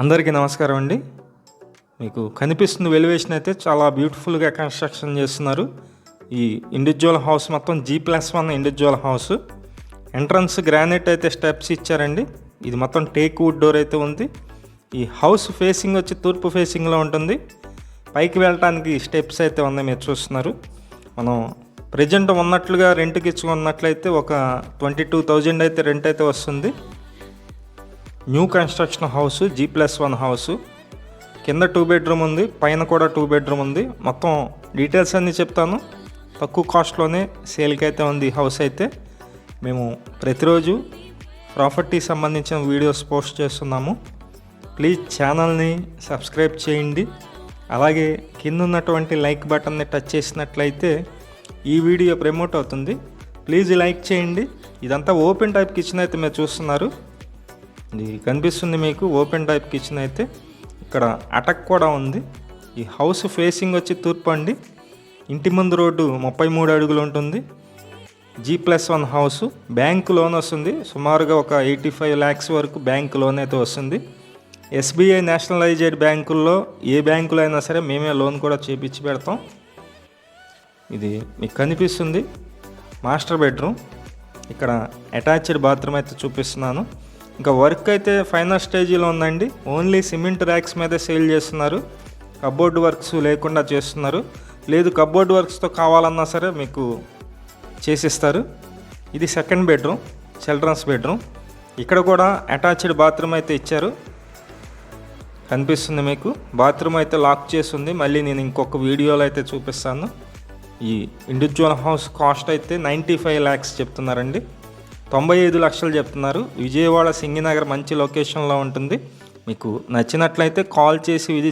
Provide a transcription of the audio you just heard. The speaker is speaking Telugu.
అందరికీ నమస్కారం అండి. మీకు కనిపిస్తుంది వెలివేషన్ అయితే చాలా బ్యూటిఫుల్గా కన్స్ట్రక్షన్ చేస్తున్నారు. ఈ ఇండివిజువల్ హౌస్ మొత్తం G plus one individual house. Entrance granite అయితే స్టెప్స్ ఇచ్చారండి. ఇది మొత్తం టేక్ వుడ్ డోర్ అయితే ఉంది. ఈ హౌస్ ఫేసింగ్ వచ్చి తూర్పు ఫేసింగ్లో ఉంటుంది. పైకి వెళ్ళటానికి స్టెప్స్ అయితే ఉన్నాయి మీరు చూస్తున్నారు. మనం ప్రజెంట్ ఉన్నట్లుగా రెంట్కి ఇచ్చుకున్నట్లయితే ఒక ట్వంటీ టూ థౌజండ్ అయితే రెంట్ అయితే వస్తుంది. New construction house G plus one house. కింద టూ బెడ్రూమ్ ఉంది పైన కూడా టూ బెడ్రూమ్ ఉంది. మొత్తం డీటెయిల్స్ అన్నీ చెప్తాను. తక్కువ కాస్ట్లోనే సేల్కి అయితే ఉంది హౌస్ అయితే. మేము ప్రతిరోజు ప్రాపర్టీ సంబంధించిన వీడియోస్ పోస్ట్ చేస్తున్నాము. ప్లీజ్ ఛానల్ని సబ్స్క్రైబ్ చేయండి. అలాగే కింద ఉన్నటువంటి లైక్ బటన్ని టచ్ చేసినట్లయితే ఈ వీడియో ప్రమోట్ అవుతుంది. ప్లీజ్ లైక్ చేయండి. ఇదంతా ఓపెన్ టైప్ కిచెన్ అయితే మీరు చూస్తున్నారు. ఇది కనిపిస్తుంది మీకు ఓపెన్ టైప్ కిచెన్ అయితే. ఇక్కడ అటక్ కూడా ఉంది. ఈ హౌస్ ఫేసింగ్ వచ్చి తూర్పు అండి. ఇంటి ముందు రోడ్డు ముప్పై మూడు అడుగులు ఉంటుంది. G plus one house bank loan వస్తుంది. సుమారుగా ఒక ఎయిటీ ఫైవ్ ల్యాక్స్ వరకు బ్యాంక్ లోన్ అయితే వస్తుంది. ఎస్బీఐ నేషనలైజ్డ్ బ్యాంకుల్లో ఏ బ్యాంకులో అయినా సరే మేమే లోన్ కూడా చేపించి పెడతాం. ఇది మీకు కనిపిస్తుంది. Master bedroom. ఇక్కడ అటాచ్డ్ బాత్రూమ్ అయితే చూపిస్తున్నాను. ఇంకా వర్క్ అయితే ఫైనల్ స్టేజీలో ఉందండి. ఓన్లీ సిమెంట్ ర్యాక్స్ మీద సేల్ చేస్తున్నారు. కబోర్డ్ వర్క్స్ లేకుండా చేస్తున్నారు. లేదు కబోర్డ్ వర్క్స్తో కావాలన్నా సరే మీకు చేసిస్తారు. ఇది సెకండ్ బెడ్రూమ్ చిల్డ్రన్స్ బెడ్రూమ్. ఇక్కడ కూడా అటాచ్డ్ బాత్రూమ్ అయితే ఇచ్చారు. కనిపిస్తుంది మీకు. బాత్రూమ్ అయితే లాక్ చేసి ఉంది మళ్ళీ నేను ఇంకొక వీడియోలో అయితే చూపిస్తాను. ఈ ఇండివిజువల్ హౌస్ కాస్ట్ అయితే నైంటీ ఫైవ్ ల్యాక్స్ చెప్తున్నారండి. తొంభై ఐదు లక్షలు చెప్తున్నారు. విజయవాడ సింగినగర్ మంచి లొకేషన్లో ఉంటుంది. మీకు నచ్చినట్లయితే కాల్ చేసి విజిట్